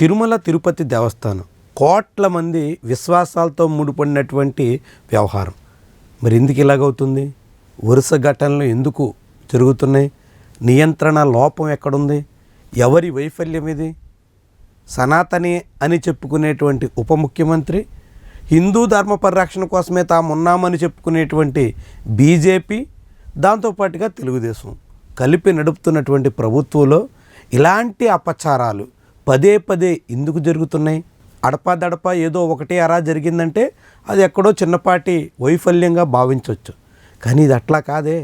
తిరుమల తిరుపతి దేవస్థానం. కోట్ల మంది విశ్వాసాలతో ముడిపడినటువంటి వ్యవహారం. మరి ఎందుకు ఇలాగవుతుంది? వరుస ఘటనలు ఎందుకు జరుగుతున్నాయి? నియంత్రణ లోపం ఎక్కడుంది? ఎవరి వైఫల్యం ఇది? సనాతని అని చెప్పుకునేటువంటి ఉప ముఖ్యమంత్రి హిందూ ధర్మ పరిరక్షణ కోసమే తామున్నామని చెప్పుకునేటువంటి బీజేపీ దాంతోపాటుగా తెలుగుదేశం కలిపి నడుపుతున్నటువంటి ప్రభుత్వంలో ఇలాంటి అపచారాలు పదే పదే ఎందుకు జరుగుతున్నాయి? అడపాదడప ఏదో ఒకటి అరా జరిగిందంటే అది ఎక్కడో చిన్నపాటి వైఫల్యంగా భావించవచ్చు కానీ ఇది అట్లా కాదే.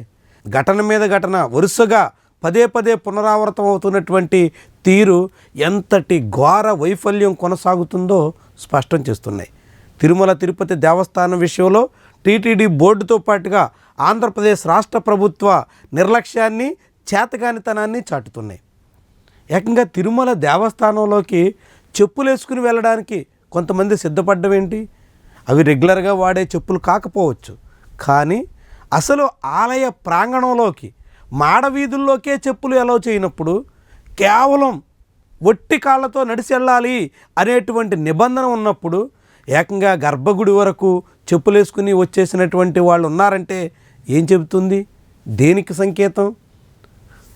ఘటన మీద ఘటన వరుసగా పదే పదే పునరావృతం అవుతున్నటువంటి తీరు ఎంతటి ఘోర వైఫల్యం కొనసాగుతుందో స్పష్టం చేస్తున్నాయి. తిరుమల తిరుపతి దేవస్థానం విషయంలో టీటీడీ బోర్డుతో పాటుగా ఆంధ్రప్రదేశ్ రాష్ట్ర ప్రభుత్వ నిర్లక్ష్యాన్ని చేతగానితనాన్ని చాటుతున్నాయి. ఏకంగా తిరుమల దేవస్థానంలోకి చెప్పులు వేసుకుని వెళ్ళడానికి కొంతమంది సిద్ధపడ్డం ఏంటి? అవి రెగ్యులర్గా వాడే చెప్పులు కాకపోవచ్చు. కానీ అసలు ఆలయ ప్రాంగణంలోకి మాడవీధుల్లోకే చెప్పులు ఎలా చేయనప్పుడు కేవలం ఒట్టి కాళ్ళతో నడిచి వెళ్ళాలి అనేటువంటి నిబంధన ఉన్నప్పుడు ఏకంగా గర్భగుడి వరకు చెప్పులు వేసుకుని వచ్చేసినటువంటి వాళ్ళు ఉన్నారంటే ఏం చెబుతుంది? దేనికి సంకేతం?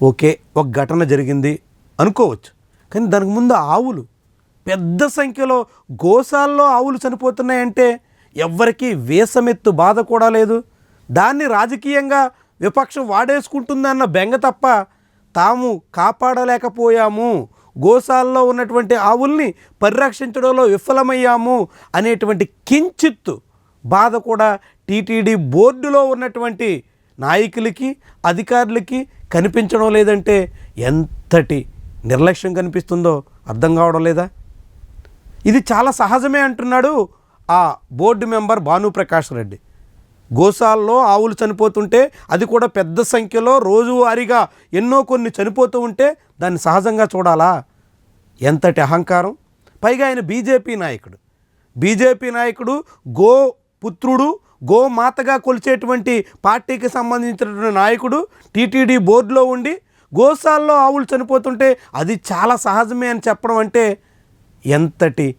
ఓకే ఒక ఘటన జరిగింది. అనుకోవచ్చు. కానీ దానికి ముందు ఆవులు. పెద్ద సంఖ్యలో గోశాల్లో ఆవులు చనిపోతున్నాయంటే ఎవ్వరికీ వేసమెత్తు బాధ కూడా లేదు. దాన్ని రాజకీయంగా విపక్షం వాడేసుకుంటుందన్న బెంగ తప్ప తాము కాపాడలేకపోయాము. గోశాలలో ఉన్నటువంటి ఆవుల్ని పరిరక్షించడంలో విఫలమయ్యాము అనేటువంటి కించిత్తు బాధ కూడా టీటీడీ బోర్డులో ఉన్నటువంటి నాయకులకి అధికారులకి కనిపించడం లేదంటే ఎంతటి నిర్లక్ష్యం కనిపిస్తుందో అర్థం కావడం లేదా? ఇది చాలా సహజమే అంటున్నాడు ఆ బోర్డు మెంబర్ భానుప్రకాష్ రెడ్డి. గోశాల్లో ఆవులు చనిపోతుంటే అది కూడా పెద్ద సంఖ్యలో రోజువారీగా ఎన్నో కొన్ని చనిపోతూ ఉంటే దాన్ని సహజంగా చూడాలా? ఎంతటి అహంకారం? పైగా ఆయన బీజేపీ నాయకుడు. బీజేపీ నాయకుడు గో పుత్రుడు గోమాతగా కొలిచేటువంటి పార్టీకి సంబంధించినటువంటి నాయకుడు టీటీడీ బోర్డులో ఉండి గోశాల్లో ఆవులు చనిపోతుంటే అది చాలా సహజమే అని చెప్పడం అంటే ఎంతటి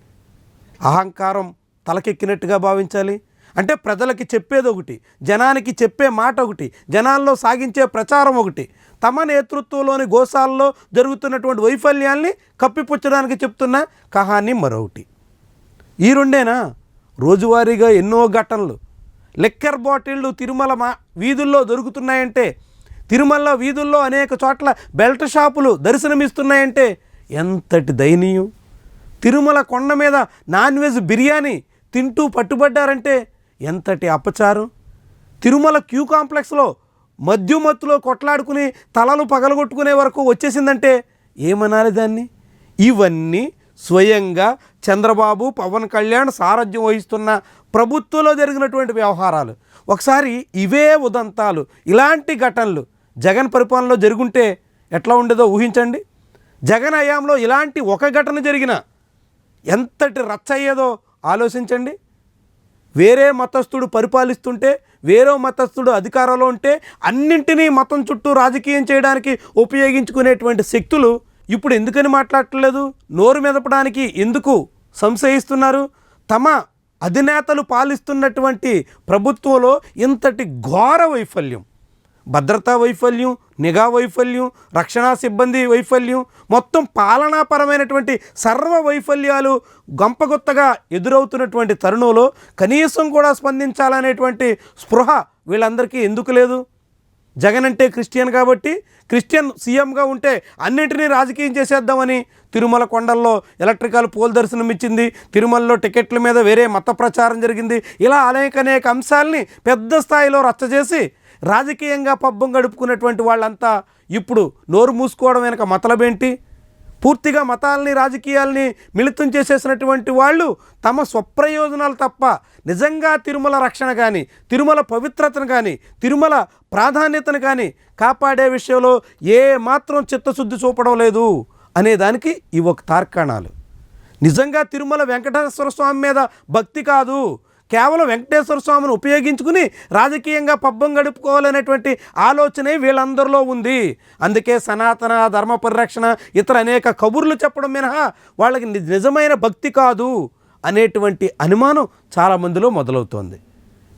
అహంకారం తలకెక్కినట్టుగా భావించాలి? అంటే ప్రజలకి చెప్పేది ఒకటి జనానికి చెప్పే మాట ఒకటి జనాల్లో సాగించే ప్రచారం ఒకటి. తమ నేతృత్వంలోని గోశాలలో జరుగుతున్నటువంటి వైఫల్యాల్ని కప్పిపుచ్చడానికి చెప్తున్న కహాని మరొకటి. ఈ రెండేనా? రోజువారీగా ఎన్నో ఘటనలు. లిక్కర్ బాటిళ్ళు తిరుమల మా వీధుల్లో దొరుకుతున్నాయంటే తిరుమల వీధుల్లో అనేక చోట్ల బెల్ట్ షాపులు దర్శనమిస్తున్నాయంటే ఎంతటి దయనీయం. తిరుమల కొండ మీద నాన్ వెజ్ బిర్యానీ తింటూ పట్టుబడ్డారంటే ఎంతటి అపచారం. తిరుమల క్యూ కాంప్లెక్స్లో మద్యుమత్తులో కొట్లాడుకుని తలలు పగలగొట్టుకునే వరకు వచ్చేసిందంటే ఏమనాలి దాన్ని? ఇవన్నీ స్వయంగా చంద్రబాబు పవన్ కళ్యాణ్ సారథ్యం వహిస్తున్న ప్రభుత్వంలో జరిగినటువంటి వ్యవహారాలు. ఒకసారి ఇవే ఉదంతాలు ఇలాంటి ఘటనలు జగన్ పరిపాలనలో జరుగుంటే ఎట్లా ఉండేదో ఊహించండి. జగన్ హయాంలో ఇలాంటి ఒక ఘటన జరిగిన ఎంతటి రచ్చ అయ్యేదో ఆలోచించండి. వేరే మతస్థుడు పరిపాలిస్తుంటే వేరే మతస్థుడు అధికారంలో ఉంటే అన్నింటినీ మతం చుట్టూ రాజకీయం చేయడానికి ఉపయోగించుకునేటువంటి శక్తులు ఇప్పుడు ఎందుకని మాట్లాడట్లేదు? నోరు మెదపడానికి ఎందుకు సంశయిస్తున్నారు? తమ అధినేతలు పాలిస్తున్నటువంటి ప్రభుత్వంలో ఇంతటి ఘోర వైఫల్యం. భద్రతా వైఫల్యం నిఘా వైఫల్యం రక్షణ సిబ్బంది వైఫల్యం మొత్తం పాలనాపరమైనటువంటి సర్వ వైఫల్యాలు గంపగొత్తగా ఎదురవుతున్నటువంటి తరుణంలో కనీసం కూడా స్పందించాలనేటువంటి స్పృహ వీళ్ళందరికీ ఎందుకు లేదు? జగన్ అంటే క్రిస్టియన్ కాబట్టి క్రిస్టియన్ సీఎంగా ఉంటే అన్నింటినీ రాజకీయం చేసేద్దామని తిరుమల కొండల్లో ఎలక్ట్రికల్ పోల్ దర్శనం ఇచ్చింది తిరుమలలో టికెట్ల మీద వేరే మత ప్రచారం జరిగింది. ఇలా అనేక అనేక అంశాలని పెద్ద స్థాయిలో రచ్చ చేసి రాజకీయంగా పబ్బం గడుపుకున్నటువంటి వాళ్ళంతా ఇప్పుడు నోరు మూసుకోవడం వెనక మతలబేంటి? పూర్తిగా మతాలని రాజకీయాల్ని మిళితం చేసేసినటువంటి వాళ్ళు తమ స్వప్రయోజనాలు తప్ప నిజంగా తిరుమల రక్షణ కానీ తిరుమల పవిత్రతను కానీ తిరుమల ప్రాధాన్యతను కానీ కాపాడే విషయంలో ఏ మాత్రం చిత్తశుద్ధి చూపడం లేదు అనేదానికి ఇవి ఒక తార్కాణాలు. నిజంగా తిరుమల వెంకటేశ్వర స్వామి మీద భక్తి కాదు. కేవలం వెంకటేశ్వర స్వామిని ఉపయోగించుకుని రాజకీయంగా పబ్బం గడుపుకోవాలనేటువంటి ఆలోచనే వీళ్ళందరిలో ఉంది. అందుకే సనాతన ధర్మ పరిరక్షణ ఇతర అనేక కబుర్లు చెప్పడం మినహా వాళ్ళకి నిజమైన భక్తి కాదు అనేటువంటి అనుమానం చాలామందిలో మొదలవుతోంది.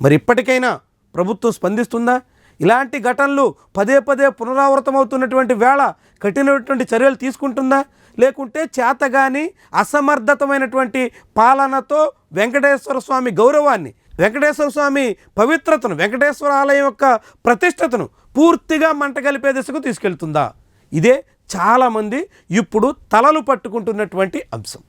మరి ఇప్పటికైనా ప్రభుత్వం స్పందిస్తుందా? ఇలాంటి ఘటనలు పదే పదే పునరావృతమవుతున్నటువంటి వేళ కఠినటువంటి చర్యలు తీసుకుంటుందా? లేకుంటే చేతగాని అసమర్థతమైనటువంటి పాలనతో వెంకటేశ్వర స్వామి గౌరవాన్ని వెంకటేశ్వర స్వామి పవిత్రతను వెంకటేశ్వర ఆలయం యొక్క ప్రతిష్టతను పూర్తిగా మంట కలిపే దిశకు తీసుకెళ్తుందా? ఇదే చాలామంది ఇప్పుడు తలలు పట్టుకుంటున్నటువంటి అంశం.